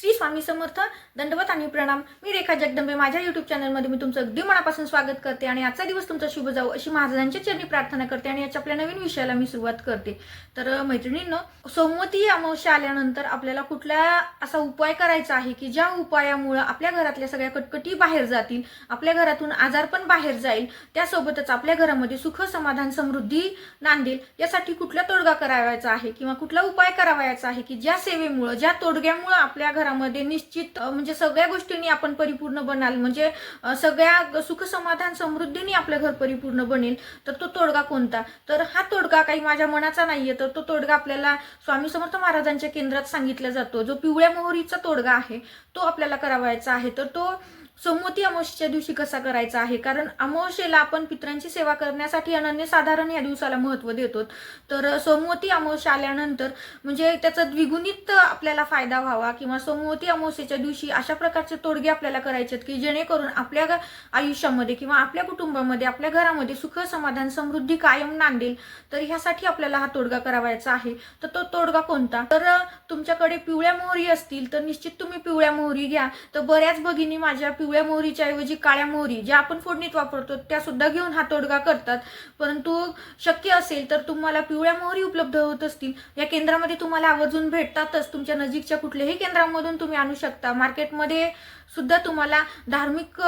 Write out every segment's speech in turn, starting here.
श्री स्वामी समर्थ दंडवत आणि प्रणाम. मी रेखा जगदंबे. माझ्या युट्यूब चॅनलमध्ये मी तुमचं अगदी मनापासून स्वागत करते आणि आजचा दिवस तुमचा शुभ जाऊ अशी महाराजांच्या चरणी प्रार्थना करते आणि याच्या आपल्या नवीन विषयाला मी सुरुवात करते. तर अं, सोमवती अमावस्या आल्यानंतर आपल्याला कुठला असा उपाय करायचा आहे की ज्या उपायामुळं आपल्या घरातल्या सगळ्या कटकटी बाहेर जातील आपल्या घरातून आजार पण बाहेर जाईल त्यासोबतच आपल्या घरामध्ये सुख समाधान समृद्धी नांदेल यासाठी कुठला तोडगा करावायचा आहे किंवा कुठला उपाय करावायचा आहे की ज्या सेवेमुळं ज्या तोडग्यामुळं आपल्या घरामध्ये निश्चित म्हणजे सगळ्या गोष्टींनी आपण परिपूर्ण बनाल. म्हणजे सगळ्या सुख समाधान समृद्धीने आपलं घर परिपूर्ण बनेल तर तो तोडगा कोणता? तर हा तोडगा काही माझ्या मनाचा नाहीये तर तो तोडगा आपल्याला स्वामी समर्थ महाराजांच्या केंद्रात सांगितला जातो. जो पिवळ्या मोहरीचा तोडगा आहे तो आपल्याला करावायचा आहे. तर तो सोमवती अमावस्येच्या दिवशी कसा करायचा आहे? कारण अमावस्येला आपण पितरांची सेवा करण्यासाठी अनन्यसाधारण या दिवसाला महत्त्व देतो. तर सोमवती अमावस्या आल्यानंतर म्हणजे त्याचा द्विगुणित आपल्याला फायदा व्हावा किंवा सोमवती अमावस्येच्या दिवशी अशा प्रकारचे तोडगे आपल्याला करायचे आहेत की जेणेकरून आपल्या आयुष्यामध्ये किंवा आपल्या कुटुंबामध्ये आपल्या घरामध्ये सुख समाधान समृद्धी कायम नांदेल. तर ह्यासाठी आपल्याला हा तोडगा करावायचा आहे. तर तो तोडगा कोणता? तर तुमच्याकडे पिवळ्या मोहरी असतील तर निश्चित तुम्ही पिवळ्या मोहरी घ्या. तर बऱ्याच भगिनी माझ्या पिवळ्या पिवळ्या मोहरीच्या ऐवजी काळ्या मोहरी ज्या आपण फोडणीत वापरतो त्या सुद्धा घेऊन हा तोडगा करतात. परंतु शक्य असेल तर तुम्हाला पिवळ्या मोहरी उपलब्ध होत असतील. या केंद्रामध्ये तुम्हाला आवर्जून भेटतातच. तुमच्या नजीकच्या कुठल्याही केंद्रामधून तुम्ही आणू शकता. मार्केटमध्ये सुद्धा तुम्हाला धार्मिक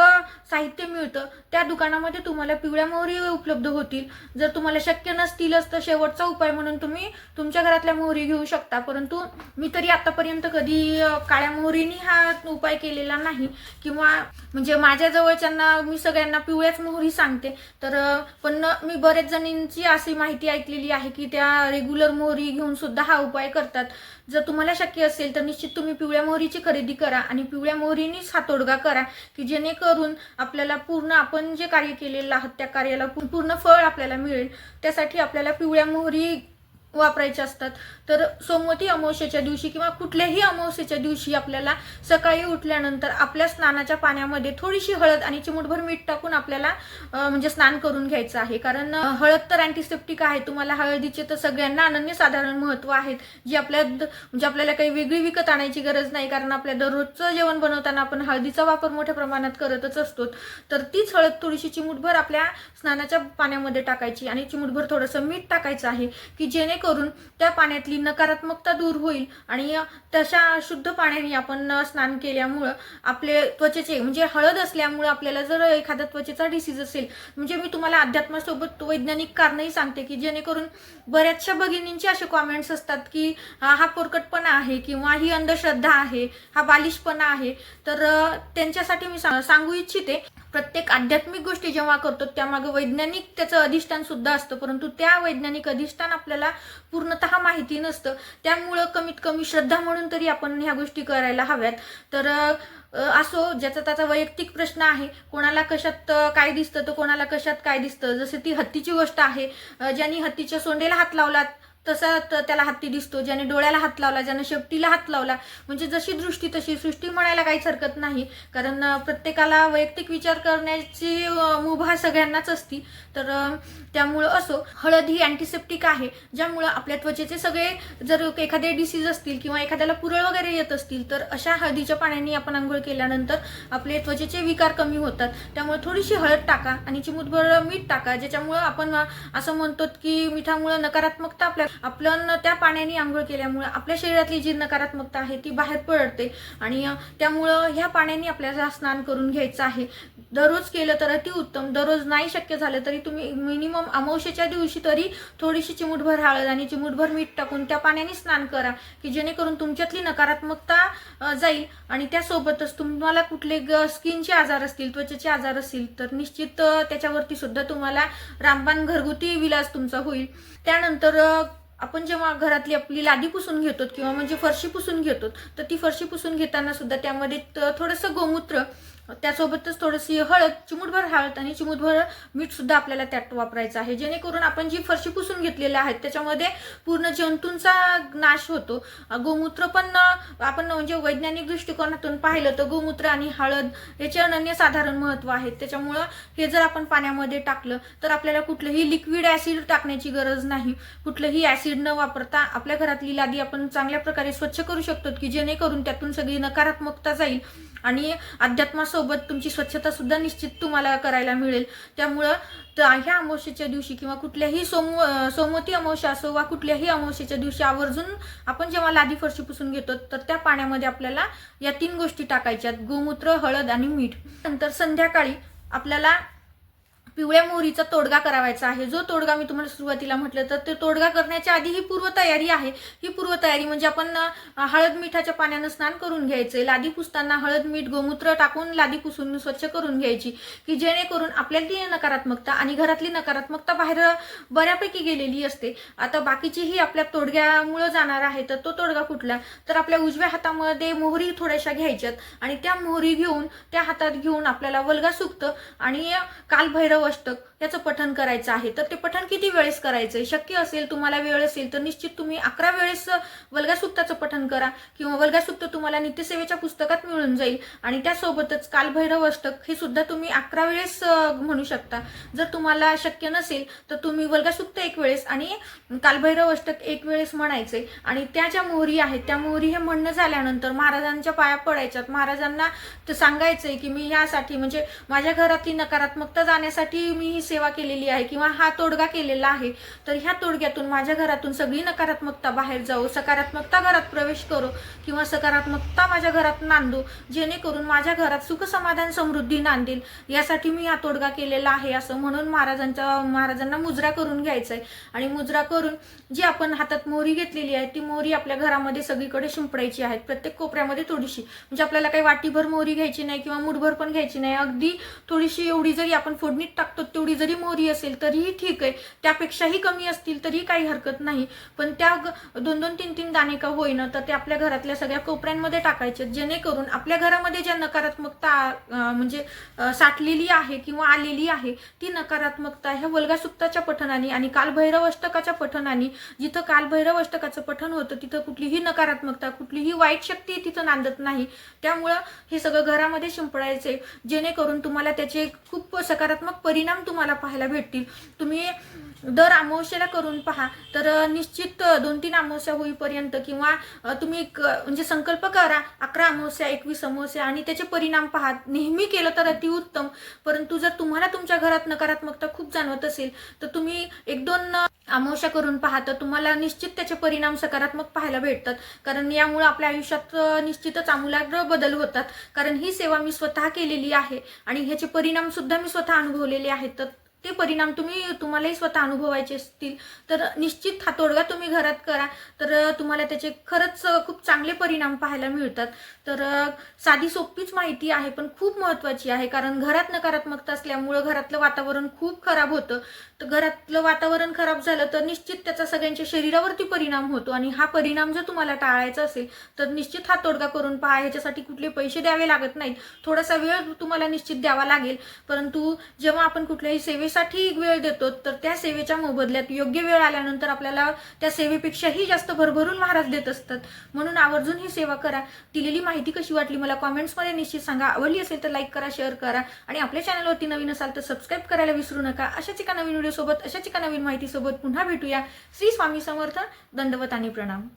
साहित्य मिळतं. त्या दुकानामध्ये तुम्हाला पिवळ्या मोहरी उपलब्ध होतील. जर तुम्हाला शक्य नसतीलच तर शेवटचा उपाय म्हणून तुम्ही तुमच्या घरातल्या मोहरी घेऊ शकता. परंतु मी तरी आतापर्यंत कधी काळ्या मोहरीनी हा उपाय केलेला नाही. किंवा म्हणजे माझ्या जवळच्यांना मी सगळ्यांना पिवळ्याच मोहरी सांगते. तर पण मी बरेच जणींची अशी माहिती ऐकलेली आहे की त्या रेग्युलर मोहरी घेऊन सुद्धा हा उपाय करतात. जर तुम्हाला शक्य असेल तर निश्चित तुम्ही पिवळ्या मोहरीची खरेदी करा. आणि पिवळ्या मोहरीनीच हातोडगा करा की जेणेकरून आपल्याला पूर्ण आपण जे कार्य केलेलं आहात त्या कार्याला पूर्ण फळ आपल्याला मिळेल. त्यासाठी आपल्याला पिवळ्या मोहरी वापरायचे असतात. तर सोमवती अमावस्येच्या दिवशी किंवा कुठल्याही अमावस्येच्या दिवशी आपल्याला सकाळी उठल्यानंतर आपल्या स्नानाच्या पाण्यामध्ये थोडीशी हळद आणि चिमूटभर मीठ टाकून आपल्याला म्हणजे स्नान करून घ्यायचं आहे. कारण हळद तर अँटीसेप्टिक आहे. तुम्हाला हळदीचे तर सगळ्यांना अनन्यसाधारण महत्त्व आहेत. जी आपल्या द- म्हणजे आपल्याला काही वेगळी विकत आणायची गरज नाही. कारण आपल्या दररोजचं जेवण बनवताना आपण हळदीचा वापर मोठ्या प्रमाणात करतच असतो. तर तीच हळद थोडीशी चिमूटभर आपल्या स्नानाच्या पाण्यामध्ये टाकायची आणि चिमूटभर थोडंसं मीठ टाकायचं आहे. की जेणेकरून त्या पाण्यातली नकारात्मकता दूर होईल. आणि तशा शुद्ध पाण्याने आपण स्नान केल्यामुळं आपले त्वचेचे म्हणजे हळद असल्यामुळं आपल्याला जर एखादा त्वचेचा डिसीज असेल म्हणजे मी तुम्हाला अध्यात्मासोबत वैज्ञानिक कारणही सांगते की जेणेकरून बऱ्याचशा भगिनींचे असे कॉमेंट्स असतात की हा पोरकटपणा आहे किंवा ही अंधश्रद्धा आहे हा बालिशपणा आहे. तर त्यांच्यासाठी मी सांगू इच्छिते प्रत्येक आध्यात्मिक गोष्टी जेव्हा करतो त्यामागे वैज्ञानिक त्याचं अधिष्ठान सुद्धा असतं. परंतु त्या वैज्ञानिक अधिष्ठान आपल्याला पूर्णतः माहिती नसतं. त्यामुळं कमीत कमी श्रद्धा म्हणून तरी आपण ह्या गोष्टी करायला हव्यात. तर असो ज्याचा त्याचा वैयक्तिक प्रश्न आहे कोणाला कशात काय दिसतं तर कोणाला कशात काय दिसतं. जसं ती हत्तीची गोष्ट आहे ज्यांनी हत्तीच्या सोंडेला हात लावला तसा त्याला हत्ती दिसतो ज्याने डोळ्याला हात लावला ज्याने शेपटीला हात लावला. म्हणजे जशी दृष्टी तशी सृष्टी म्हणायला काहीच हरकत नाही. कारण प्रत्येकाला वैयक्तिक विचार करण्याची मुभा सगळ्यांनाच असती. तर त्यामुळं असो हळद ही अँटीसेप्टिक आहे ज्यामुळं आपल्या त्वचेचे सगळे जर एखादे डिसीज असतील किंवा एखाद्याला पुरळ वगैरे येत असतील तर अशा हळदीच्या पाण्याने आपण आंघोळ केल्यानंतर आपले त्वचेचे विकार कमी होतात. त्यामुळे थोडीशी हळद टाका आणि चिमूटभर मीठ टाका ज्याच्यामुळं आपण असं म्हणतो की मिठामुळं नकारात्मकता आपल्या आपण त्या पाण्याने आंघोळ केल्यामुळे आपल्या शरीरातली जी नकारात्मकता आहे ती बाहेर पडते. आणि त्यामुळं ह्या पाण्याने आपल्याला स्नान करून घ्यायचं आहे. दररोज केलं तर अतिउत्तम दररोज नाही शक्य झालं तरी तुम्ही मिनिमम अमावशेच्या दिवशी तरी थोडीशी चिमूटभर हळद आणि चिमूटभर मीठ टाकून त्या पाण्याने स्नान करा की जेणेकरून तुमच्यातली नकारात्मकता जाईल. आणि त्यासोबतच तुम्हाला कुठले ग- स्किनचे आजार असतील त्वचेचे आजार असतील तर निश्चित त्याच्यावरती सुद्धा तुम्हाला रामबाण घरगुती विलास तुमचा होईल. त्यानंतर आपण जेव्हा घरातली आपली लादी पुसून घेतो किंवा म्हणजे फरशी पुसून घेतो तर ती फरशी पुसून घेताना सुद्धा त्यामध्ये त- थोडंसं गोमूत्र त्यासोबतच थोडीशी हळद चिमूटभर हळद आणि चिमूटभर मीठ सुद्धा आपल्याला त्यात वापरायचं आहे. जेणेकरून आपण जी फरशी पुसून घेतलेली आहेत त्याच्यामध्ये पूर्ण जंतूंचा नाश होतो. गोमूत्र पण आपण म्हणजे वैज्ञानिक दृष्टिकोनातून पाहिलं तर गोमूत्र आणि हळद याचे अनन्यसाधारण महत्त्व आहे. त्याच्यामुळं हे जर आपण पाण्यामध्ये टाकलं तर आपल्याला कुठलंही लिक्विड ऍसिड टाकण्याची गरज नाही. कुठलंही ऍसिड न वापरता आपल्या घरातली लादी आपण चांगल्या प्रकारे स्वच्छ करू शकतो की जेणेकरून त्यातून सगळी नकारात्मकता जाईल. आणि सोबत तुमची स्वच्छता सुद्धा निश्चित तुम्हाला करायला मिळेल. त्यामुळं तर ह्या अमावस्येच्या दिवशी किंवा कुठल्याही सोम सोमवती अमावस्या असो वा कुठल्याही अमावस्येच्या दिवशी आवर्जून आपण जेव्हा लादी फरशी पुसून घेतो तर त्या पाण्यामध्ये आपल्याला या तीन गोष्टी टाकायच्यात. गोमूत्र हळद आणि मीठ. नंतर संध्याकाळी आपल्याला पिवळ्या मोहरीचा तोडगा करावायचा आहे. जो तोडगा मी तुम्हाला सुरुवातीला म्हटलं तर ते तोडगा करण्याच्या आधी ही पूर्वतयारी आहे. ही पूर्वतयारी म्हणजे आपण हळद मिठाच्या पाण्यानं स्नान करून घ्यायचे. लादी पुसताना हळद मीठ गोमूत्र टाकून लादी पुसून स्वच्छ करून घ्यायची की जेणेकरून आपल्यातली नकारात्मकता आणि घरातली नकारात्मकता बाहेर बऱ्यापैकी गेलेली असते. आता बाकीचीही आपल्या तोडग्यामुळं जाणार आहे तर तो तोडगा कुठला? तर आपल्या उजव्या हातामध्ये मोहरी थोड्याशा घ्यायच्यात आणि त्या मोहरी घेऊन त्या हातात घेऊन आपल्याला वलगा सुकतं आणि कालभैरव अष्टक याचं पठन करायचं आहे. तर ते पठन किती वेळेस करायचं आहे शक्य असेल तुम्हाला वेळ असेल तर निश्चित तुम्ही अकरा वेळेस वल्गासुक्ताचं पठन करा. किंवा वल्गासुक्त तुम्हाला नित्यसेवेच्या पुस्तकात मिळून जाईल. आणि त्यासोबतच कालभैरव अष्टक हे सुद्धा तुम्ही अकरा वेळेस म्हणू शकता. जर तुम्हाला शक्य नसेल तर तुम्ही वल्गासुक्त एक वेळेस आणि कालभैरव अष्टक एक वेळेस म्हणायचे आणि त्या ज्या मोहरी आहेत त्या मोहरी हे म्हणणं झाल्यानंतर महाराजांच्या पाया पडायच्यात. महाराजांना सांगायचंय की मी यासाठी म्हणजे माझ्या घरातली नकारात्मकता जाण्यासाठी मी ही सेवा केलेली आहे किंवा हा तोडगा केलेला आहे तर ह्या तोडग्यातून माझ्या घरातून सगळी नकारात्मकता बाहेर जाऊ सकारात्मकता घरात प्रवेश करो किंवा सकारात्मकता माझ्या घरात नांदू जेणेकरून माझ्या घरात सुख समाधान समृद्धी नांदेल. यासाठी मी हा तोडगा केलेला आहे असं म्हणून महाराजांच्या महाराजांना मुजरा करून घ्यायचा आहे आणि मुजरा करून जी आपण हातात मोहरी घेतलेली आहे ती मोहरी आपल्या घरामध्ये सगळीकडे शिंपडायची आहे प्रत्येक कोपऱ्यामध्ये थोडीशी म्हणजे आपल्याला काही वाटीभर मोहरी घ्यायची नाही किंवा मुठभर पण घ्यायची नाही. अगदी थोडीशी एवढी जरी आपण फोडणीत टाकतो तेवढी जरी मोहरी असेल तरीही ठीक आहे. त्यापेक्षाही कमी असतील तरी काही हरकत नाही. पण त्या ग- दोन दोन तीन तीन दाणे का होईना तर ते आपल्या घरातल्या सगळ्या कोपऱ्यांमध्ये टाकायचे जेणेकरून आपल्या घरामध्ये ज्या नकारात्मकता म्हणजे साठलेली आहे किंवा आलेली आहे ती नकारात्मकता ह्या वल्गासुक्ताच्या पठणाने आणि कालभैरव अष्टकाच्या पठणाने जिथं कालभैरव अष्टकाचं पठण होतं तिथं कुठलीही नकारात्मकता कुठलीही वाईट शक्ती तिथं नांदत नाही. त्यामुळं हे सगळं घरामध्ये शिंपडायचे जेणेकरून तुम्हाला त्याचे खूप सकारात्मक परिणाम तुम्हाला पाहायला भेटतील. तुम्ही दर अमावस्येला करून पहा. तर निश्चित दोन तीन अमावस्या होईपर्यंत किंवा तुम्ही म्हणजे संकल्प करा. अकरा अमावस्या एकवीस अमावस्या आणि त्याचे परिणाम पहा. नेहमी केलं तर अतिउत्तम. परंतु जर तुम्हाला तुमच्या घरात नकारात्मकता खूप जाणवत असेल तर तुम्ही एक दोन अमावस्या करून पहा. तर तुम्हाला निश्चित त्याचे परिणाम सकारात्मक पाहायला भेटतात. कारण यामुळे आपल्या आयुष्यात निश्चितच आमूलाग्र बदल होतात. कारण ही सेवा मी स्वतः केलेली आहे आणि ह्याचे परिणाम सुद्धा मी स्वतः अनुभवलेले आहेत. तर ते परिणाम तुम्ही तुम्हालाही स्वतः अनुभवायचे असतील. तर निश्चित हा तोडगा तुम्ही घरात करा. तर तुम्हाला त्याचे खरंच खूप चांगले परिणाम पाहायला मिळतात. तर साधी सोपीच माहिती आहे पण खूप महत्वाची आहे. कारण घरात नकारात्मकता असल्यामुळं घरातलं वातावरण खूप खराब होतं. तर घरातलं वातावरण खराब झालं तर निश्चित त्याचा सगळ्यांच्या शरीरावरती परिणाम होतो. आणि हा परिणाम जर तुम्हाला टाळायचा असेल तर निश्चित हा तोडगा करून पहा. ह्याच्यासाठी कुठले पैसे द्यावे लागत नाहीत. थोडासा वेळ तुम्हाला निश्चित द्यावा लागेल. परंतु जेव्हा आपण कुठल्याही सेवे सेवेसाठी वेळ देतो तर त्या सेवेच्या मोबदल्यात योग्य वेळ आल्यानंतर आपल्याला त्या सेवेपेक्षाही जास्त भरभरून महाराज देत असतात. म्हणून आवर्जून ही सेवा करा. दिलेली माहिती कशी वाटली मला कॉमेंट्समध्ये निश्चित सांगा. आवडली असेल तर लाईक करा शेअर करा आणि आपल्या चॅनलवरती नवीन असाल तर सबस्क्राईब करायला विसरू नका. अशाच एका नवीन व्हिडिओसोबत अशाच एका नवीन माहितीसोबत पुन्हा भेटूया. श्री स्वामी समर्थ दंडवत आणि प्रणाम.